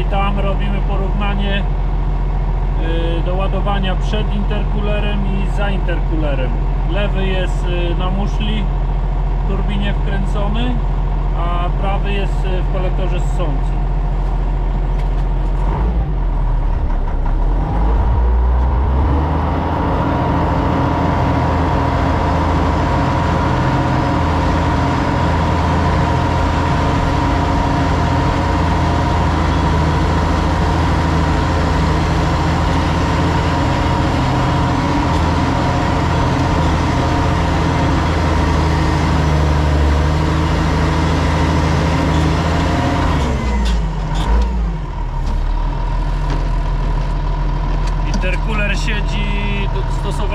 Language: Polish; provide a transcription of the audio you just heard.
tam robimy porównanie y, do ładowania przed interkulerem i za interkulerem. Lewy jest y, na muszli w turbinie wkręcony, a prawy jest y, w kolektorze ssącym. Watercooler siedzi stosownie